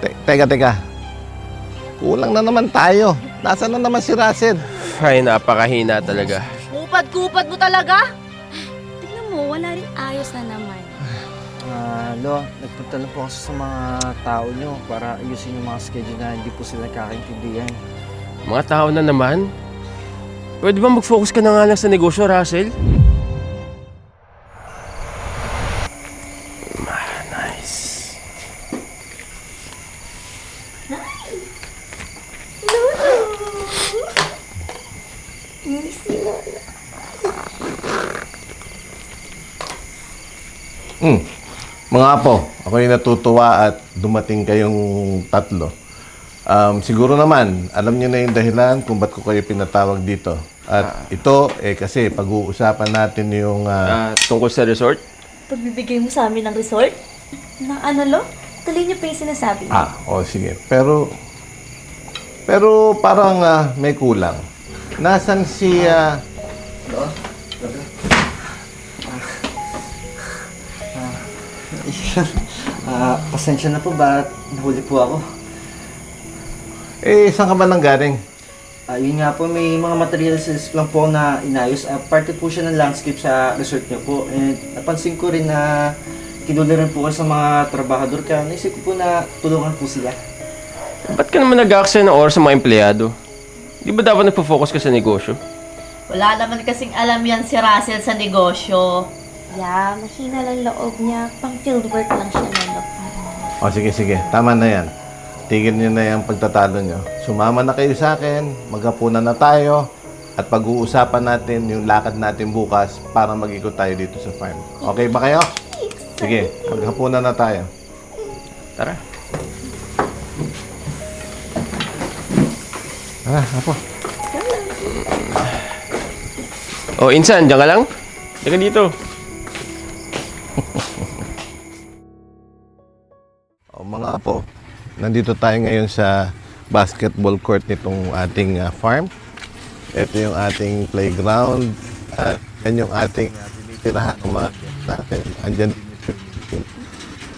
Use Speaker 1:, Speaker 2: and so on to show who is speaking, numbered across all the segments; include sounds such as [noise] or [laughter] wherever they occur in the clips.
Speaker 1: Te- teka, teka. Kulang na naman tayo. Nasaan na naman si Russell?
Speaker 2: Ay, napakahina talaga.
Speaker 3: Kupad-kupad mo talaga? Tignan mo, wala rin ayos na naman.
Speaker 4: Ah, lo, nagpunta lang po ako sa mga tao nyo para ayusin yung mga schedule na hindi po sila kakaintindihan.
Speaker 2: Mga tao na naman. Pwede ba mag-focus ka na nga lang sa negosyo, Russell?
Speaker 1: Mga apo, ako yung natutuwa at dumating kayong tatlo. Um, siguro naman, alam niyo na yung dahilan kung ba't ko kayo pinatawag dito. At ito, eh kasi pag-uusapan natin yung... ah,
Speaker 2: Ah, tungkol sa resort?
Speaker 3: Pagbibigay mo sa amin ng resort? Na ano lo? Tuloy niyo pa yung sinasabi
Speaker 1: ah, o sige. Pero, pero parang ah, may kulang. Nasaan si... ah,
Speaker 4: Ah, pasensya na po ba? Nahuli po ako.
Speaker 1: eh, saan ka ba nang galing?
Speaker 4: Ah, yun nga po, may mga materials lang po na inayos. Ah, parte po siya ng landscape sa resort niyo po. And napansin ko rin na kinuli rin po kayo sa mga trabahador kaya naisip ko po na tulungan po sila.
Speaker 2: Ba't ka naman nag-aksaya ng oras sa mga empleyado? Di ba dapat nagpo-focus ka sa negosyo?
Speaker 5: Wala naman kasing alam yan si Russell sa negosyo.
Speaker 3: Yeah, mahina lang loob niya. Pang field work lang siya lolo.
Speaker 1: O sige, sige. Tama na yan. Tigil niyo na yung pagtatalo niyo. Sumama na kayo sa akin, maghapunan na tayo, at pag-uusapan natin yung lakad natin bukas para mag-ikot tayo dito sa farm. Okay ba kayo? Sige, maghapunan na tayo.
Speaker 2: Tara.
Speaker 1: Ah, apo.
Speaker 2: Oh, Insan, diyan ka lang? Diyan ka dito.
Speaker 1: Nandito tayo ngayon sa basketball court nitong ating ah, farm. Ito yung ating playground. At yan yung ating tirahan natin. Andyan.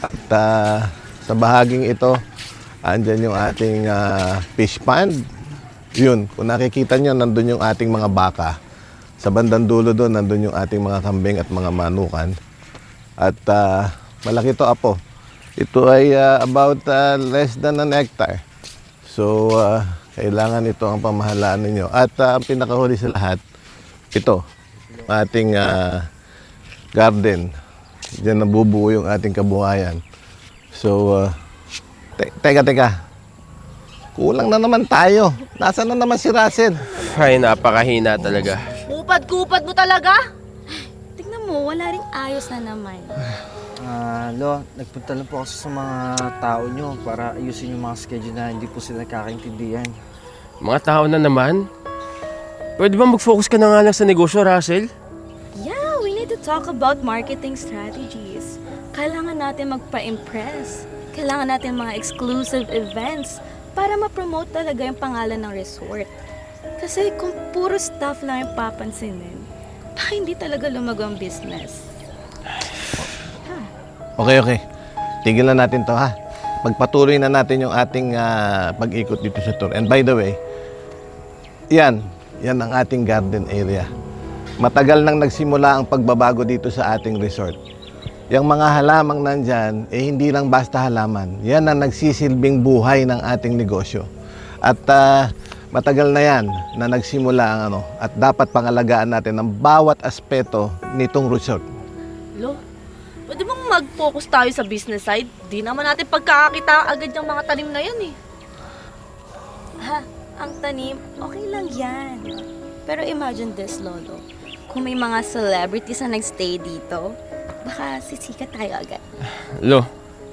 Speaker 1: At ah, sa bahaging ito, andyan yung ating ah, fish pond. Yun, kung nakikita nyo, nandun yung ating mga baka. Sa bandang dulo doon, nandun yung ating mga kambing at mga manukan. At ah, malaki to apo. Ito ay ah, about ah, less than an hectare. So, ah, kailangan ito ang pamahalaan ninyo. At ah, ang pinakahuli sa lahat, ito, ating ah, garden. Diyan nabubuo yung ating kabuhayan. So, ah, te- teka, teka. Kulang na naman tayo. Nasaan na naman si Russell?
Speaker 2: Ay, napakahina talaga.
Speaker 3: Kupad-kupad mo talaga? Tignan mo, wala rin ayos na naman.
Speaker 4: Ah, lo, nagpunta lang po ako sa mga tao nyo para ayusin yung mga schedule na hindi po sila kakaintindihan.
Speaker 2: Mga tao na naman. Pwede ba mag-focus ka na nga lang sa negosyo, Russell?
Speaker 3: Yeah, we need to talk about marketing strategies. Kailangan natin magpa-impress. Kailangan natin mga exclusive events para ma-promote talaga yung pangalan ng resort. Kasi kung puro staff lang yung papansinin, baka hindi talaga lumago ang business.
Speaker 1: Okay, okay. Tigilan natin to ha. Magpatuloy na natin yung ating ah, pag-ikot dito sa tour. And by the way, yan, yan ang ating garden area. Matagal nang nagsimula ang pagbabago dito sa ating resort. Yung mga halamang nandyan, eh hindi lang basta halaman. Yan ang nagsisilbing buhay ng ating negosyo. At ah, matagal na yan na nagsimula ang ano, at dapat pangalagaan natin ang bawat aspeto nitong resort.
Speaker 5: Lo, pwede bang mag-focus tayo sa business side? Di naman natin pagkakakita agad yung mga tanim na yan eh.
Speaker 3: Ha, ang tanim, okay lang yan. Pero imagine this, Lolo. Kung may mga celebrities na nagstay dito, baka sisikat tayo agad.
Speaker 2: Lo,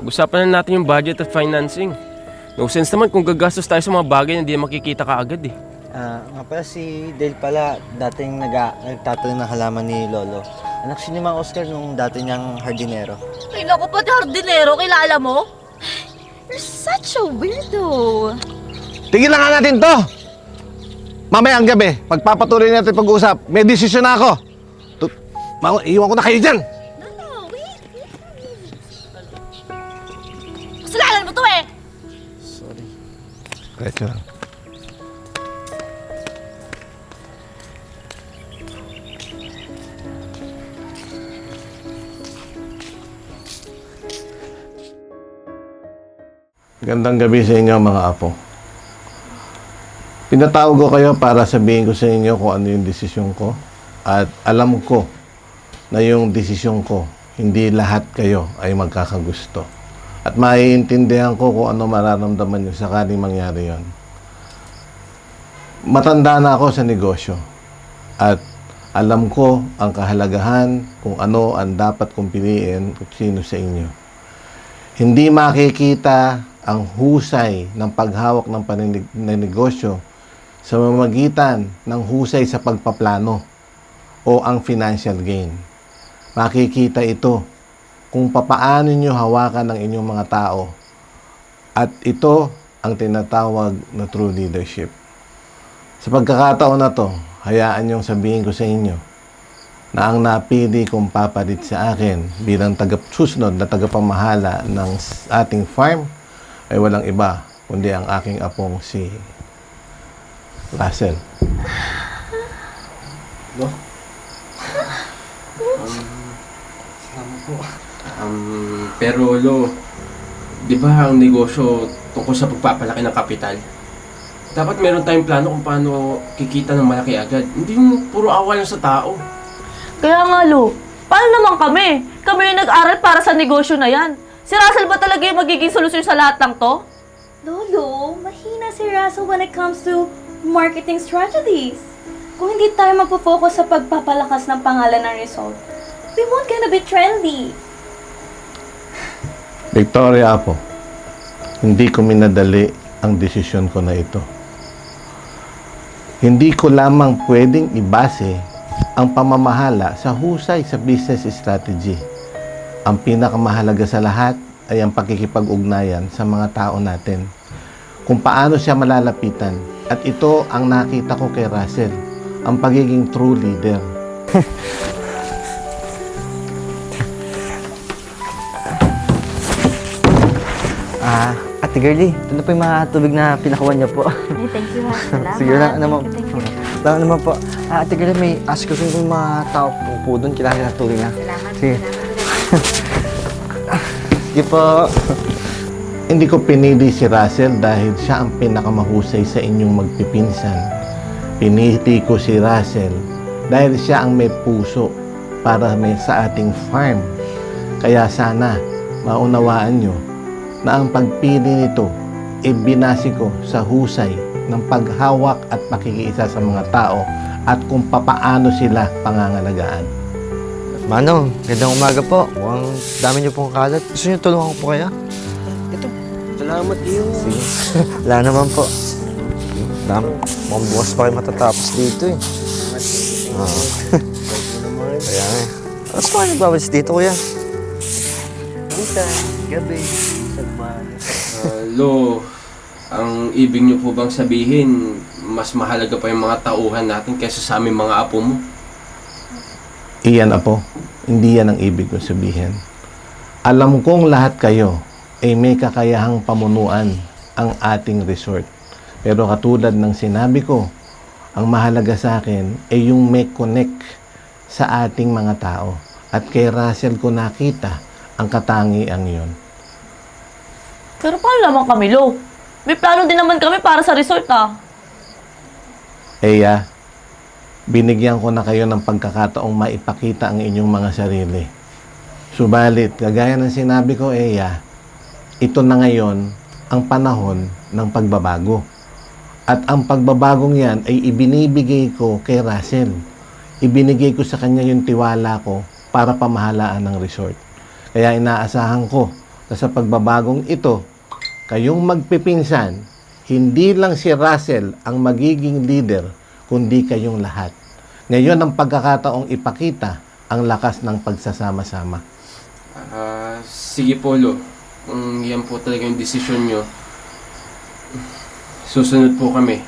Speaker 2: pag-usapan na natin yung budget at financing. No sense naman kung gagastos tayo sa mga bagay na hindi makikita ka agad eh.
Speaker 4: Ah, nga pala si Dale pala, dating nag nagtatanim ng halaman ni Lolo. Anak siya ni Mang Oscar nung dati niyang hardinero.
Speaker 5: Ay naku, pati hardinero, kilala mo?
Speaker 3: You're such a weirdo.
Speaker 1: Tigilan nga natin to! Mamaya ang gabi, pagpapatuloy natin pag-uusap, may desisyon na ako. Tu- Ma- iwan ko na kayo dyan!
Speaker 5: Lolo, wait, wait. Kasalanan mo to eh!
Speaker 1: Diretso lang. Gandang gabi sa inyo mga apo. Pinatawag ko kayo para sabihin ko sa inyo kung ano yung desisyon ko. At alam ko na yung desisyon ko, hindi lahat kayo ay magkakagusto. At maiintindihan ko kung ano mararamdaman nyo sakaling mangyari yon. Matanda na ako sa negosyo. At alam ko ang kahalagahan kung ano ang dapat kong piliin at sino sa inyo. Hindi makikita ang husay ng paghawak ng paninig- ng negosyo sa mamagitan ng husay sa pagpaplano o ang financial gain. Makikita ito kung papaano nyo hawakan ng inyong mga tao. At ito ang tinatawag na true leadership. Sa pagkakataon na to, hayaan niyong sabihin ko sa inyo na ang napili kong papalit sa akin bilang tagasusunod na tagapamahala ng ating farm ay walang iba kundi ang aking apong si Russell.
Speaker 2: Um, pero lo, di ba ang negosyo tungkol sa pagpapalaki ng kapital? Dapat meron tayong plano kung paano kikita ng malaki agad. Hindi yung puro awa lang sa tao.
Speaker 5: Kaya nga, Lo, paano naman kami? Kami yung nag-aral para sa negosyo na yan. Si Russell ba talaga yung magiging solusyon sa lahat ng to?
Speaker 3: Lolo, mahina si Russell when it comes to marketing strategies. Kung hindi tayo magpo-focus sa pagpapalakas ng pangalan ng resort, we won't gonna be trendy.
Speaker 1: Victoria Apo, hindi ko minadali ang desisyon ko na ito. Hindi ko lamang pwedeng ibase ang pamamahala sa husay sa business strategy. Ang pinakamahalaga sa lahat ay ang pakikipag-ugnayan sa mga tao natin. Kung paano siya malalapitan. At ito ang nakita ko kay Russell, ang pagiging true leader. [laughs]
Speaker 4: Ah, Ate Girlie, ito na po yung mga tubig na pinakuha niyo po.
Speaker 3: Ay, thank you ha. [laughs] Salamat.
Speaker 4: Sige lang, ano mo.
Speaker 3: Thank you, thank you.
Speaker 4: Lang naman po. Ah, Ate Girlie, may ask ko sa mga tao po po doon. Kailangan na tuloy na.
Speaker 3: Salamat.
Speaker 4: Sige.
Speaker 3: Salamat. [laughs]
Speaker 4: Sige po.
Speaker 1: Hindi ko pinili si Russell dahil siya ang pinakamahusay sa inyong magpipinsan. Pinili ko si Russell dahil siya ang may puso para may sa ating farm. Kaya sana maunawaan nyo na ang pagpili nito ibinasi ko sa husay ng paghawak at pakikiisa sa mga tao at kung papaano sila pangangalagaan.
Speaker 4: Manong, gandang umaga po. Mukhang dami niyo pong kalat. Gusto niyo tulungan ko po kaya? Ito.
Speaker 2: Salamat iyo.
Speaker 4: Sige. [laughs] Wala naman po. Dami. Mukhang bukas pa kayo matatapos dito eh. Oo. [laughs] Kaya nga eh. Ano pa kayo nagbabalis dito kuya?
Speaker 2: Ah, lo, ang ibig niyo po bang sabihin, mas mahalaga pa yung mga tauhan natin kaysa sa aming mga apo mo?
Speaker 1: Iyan apo, hindi yan ang ibig kong sabihin. Alam kong lahat kayo ay may kakayahang pamunuan ang ating resort. Pero katulad ng sinabi ko, ang mahalaga sa akin ay yung may connect sa ating mga tao. At kay Russell ko nakita ang katangiang yon.
Speaker 5: Pero paano naman kami, Lo? May plano din naman kami para sa resort, ah.
Speaker 1: Eya, binigyan ko na kayo ng pagkakataong maipakita ang inyong mga sarili. Subalit, kagaya ng sinabi ko, Eya, ito na ngayon ang panahon ng pagbabago. At ang pagbabagong yan ay ibinibigay ko kay Russell. Ibinigay ko sa kanya yung tiwala ko para pamahalaan ng resort. Kaya inaasahan ko na sa pagbabagong ito, kayong magpipinsan, hindi lang si Russell ang magiging leader, kundi kayong lahat. Ngayon ang pagkakataong ipakita ang lakas ng pagsasama-sama.
Speaker 2: Ah, sige po, Lo. Kung yan po talaga yung desisyon nyo, susunod po kami.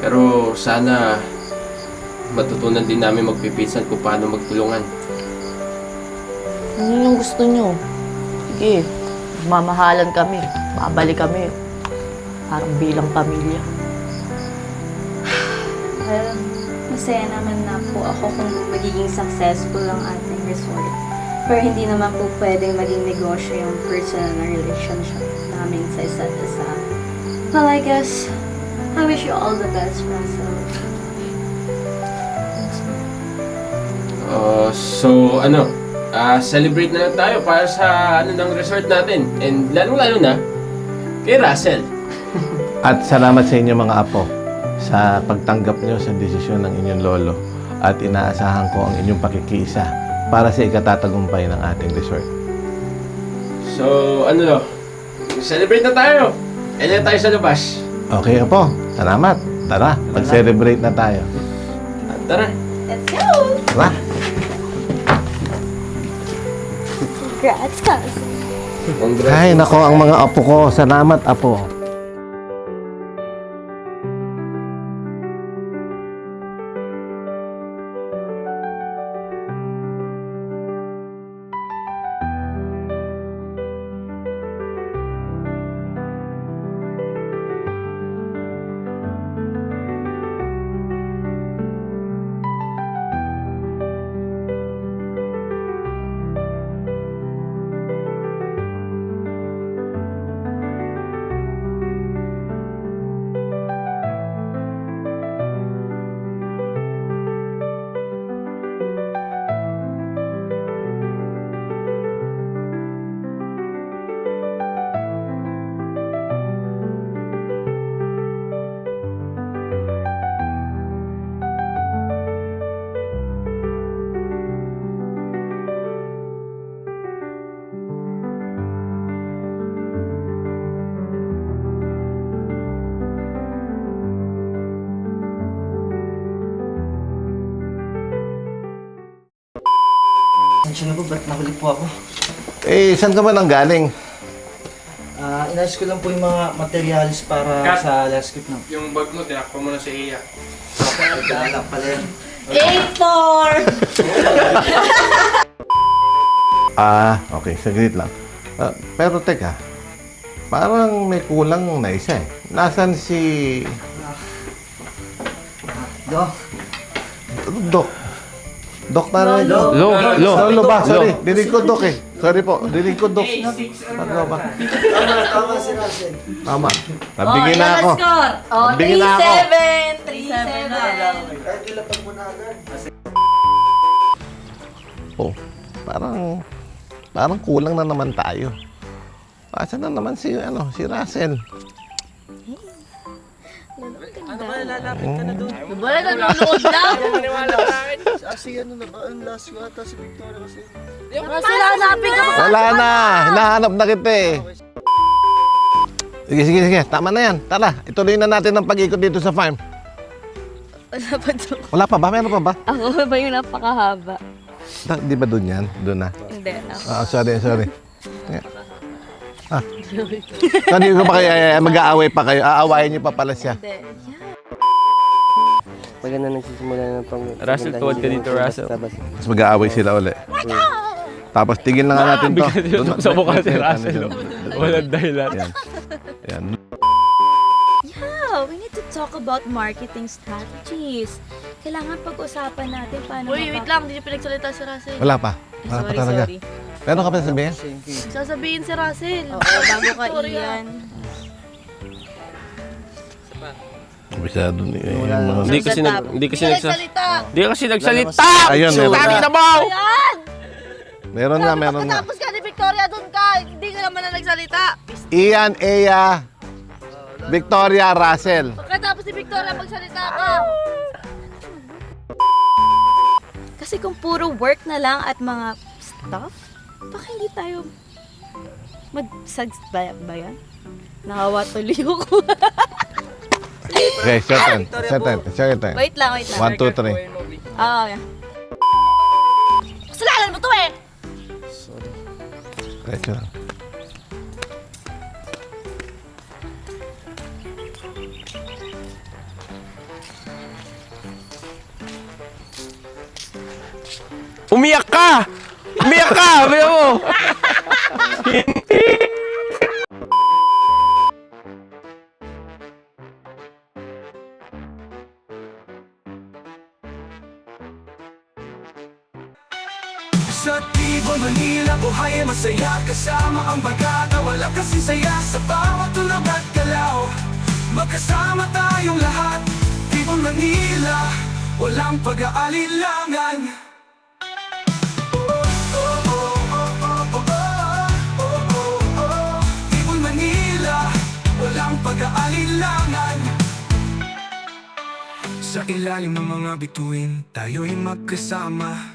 Speaker 2: Pero sana matutunan din namin magpipinsan kung paano magtulungan.
Speaker 5: Ano yung gusto nyo? Sige, mamahalan kami. Babalik kami. Parang bilang pamilya.
Speaker 3: Well, [sighs] masaya naman na po ako kung magiging successful ang ating resort. Pero hindi naman po pwedeng maging negosyo yung personal na relationship namin sa isa't isa. Well, I guess, I wish you all the best, Russell.
Speaker 2: Uh, so, ano, ah, celebrate na lang tayo para sa ano ng resort natin. And lalong-lalo na, kay Russell.
Speaker 1: At salamat sa inyo mga apo sa pagtanggap nyo sa desisyon ng inyong lolo at inaasahan ko ang inyong pakikiisa para sa ikatatagumpay ng ating resort.
Speaker 2: So, ano, celebrate na tayo. Kailan tayo sa labas?
Speaker 1: Okay apo, salamat. Tara, mag-celebrate na tayo.
Speaker 2: Ah, Tara.
Speaker 3: Let's go!
Speaker 1: Tara!
Speaker 3: Congrats!
Speaker 2: Congrats.
Speaker 1: Ay, nako ang mga apo ko. Salamat apo.
Speaker 4: Pasensya na po, ba't nahuli po ako?
Speaker 1: Eh, saan ka ba nang galing?
Speaker 4: Ah, inayos ko lang po yung mga materials para
Speaker 2: Cut.
Speaker 4: sa last script na.
Speaker 2: Yung bag mo, tinakpa mo na sa iya.
Speaker 4: Nagdaanak pala yan. [laughs]
Speaker 1: Ah, okay. Saglit lang. Ah, pero teka, parang may kulang na isa eh. Nasaan si...
Speaker 4: Do,
Speaker 1: Dok? Dok na rin.
Speaker 5: Lolo.
Speaker 1: Lo,
Speaker 6: Lo.
Speaker 1: Lolo ba? Sorry, dinig ko Dok eh. Sorry po, dinig ko Dok. Ano ba?
Speaker 4: tama, tama si Russell.
Speaker 1: Tama. Nabigyan na ako.
Speaker 5: Oh,
Speaker 1: Nabigyan na ako.
Speaker 5: 3-7 na.
Speaker 4: Kahit ilapag mo na agad.
Speaker 1: Oh, parang... Parang kulang na naman tayo. Asa na naman si, ano, si Russell?
Speaker 5: Wala nanonood lang.
Speaker 4: Kasi ano na ba, ang last ko ata si Victoria kasi.
Speaker 5: Kasi hanapin ka pa.
Speaker 1: Wala na! Hinahanap na kita eh. Sige, sige, sige. Tama na yan. Tara, ituloy na natin ang pag-ikot dito sa farm.
Speaker 3: Wala pa doon.
Speaker 1: Wala pa ba? Meron pa ba?
Speaker 3: Ako ba yung napakahaba?
Speaker 1: Da, di ba doon yan? Doon na.
Speaker 3: Hindi na.
Speaker 1: Ah, sorry, sorry. Yeah. Ah. Hindi ko pa kayo, eh, mag-aaway pa kayo. Aawayin niyo pa pala siya.
Speaker 3: Hindi.
Speaker 7: Pag na nagsisimula ng pang...
Speaker 6: Russell, tuwad ka dito, Russell.
Speaker 7: Tapos,
Speaker 1: Tapos mag-aaway sila uli. Tapos tigil na nga natin to. Doon na-
Speaker 6: sa mukha si Russell.
Speaker 1: dyan?
Speaker 6: Walang dahilan.
Speaker 1: Yan. Yan.
Speaker 3: Yeah, we need to talk about marketing strategies. Kailangan pag-usapan natin paano
Speaker 5: Uy, wait lang. Hindi niyo pinagsalita si Russell.
Speaker 1: Wala pa. Wala pa
Speaker 3: Sorry,
Speaker 1: talaga.
Speaker 3: sorry.
Speaker 1: Meron ka pa sabihin?
Speaker 5: Sasabihin si Russell.
Speaker 3: Oo, bago ka
Speaker 5: Sorry, ah.
Speaker 3: iyan.
Speaker 1: Masyado ni... eh,
Speaker 7: Wala
Speaker 1: mga-
Speaker 6: Hindi kasi nag hindi kasi nagsa
Speaker 5: Nagsalita.
Speaker 6: Hindi kasi nagsalita.
Speaker 1: Ayun, meron.
Speaker 6: Tangin na mo.
Speaker 5: Ayan!
Speaker 1: Meron nga, meron nga.
Speaker 5: Tapos ka ni Victoria doon ka. Hindi ka naman na nagsalita.
Speaker 1: Ian, Ea, Victoria, Russell.
Speaker 5: Pagkatapos ni Victoria, magsalita ka.
Speaker 3: Kasi kung puro work na lang at mga stuff, baka hindi tayo mag-sags ba, ba yan? Nakawa tuloy ako. [laughs]
Speaker 1: Okay, short turn. Short turn. Short turn.
Speaker 3: wait lang, wait lang.
Speaker 1: One, two, three.
Speaker 3: Ah, yeah.
Speaker 5: Kasalanan mo to eh.
Speaker 1: Diretso lang.
Speaker 6: Umiyak ka. Umiyak ka. Sabi mo. [laughs]
Speaker 8: Sa Tibon, Manila, buhay ay masaya. Kasama ang bagata, wala kasi saya. Sa bawat tulog at galaw Magkasama tayong lahat. Tibon, Manila, walang pag-aalilangan pag-aalilangan Sa ilalim ng mga bituin, tayo'y magkasama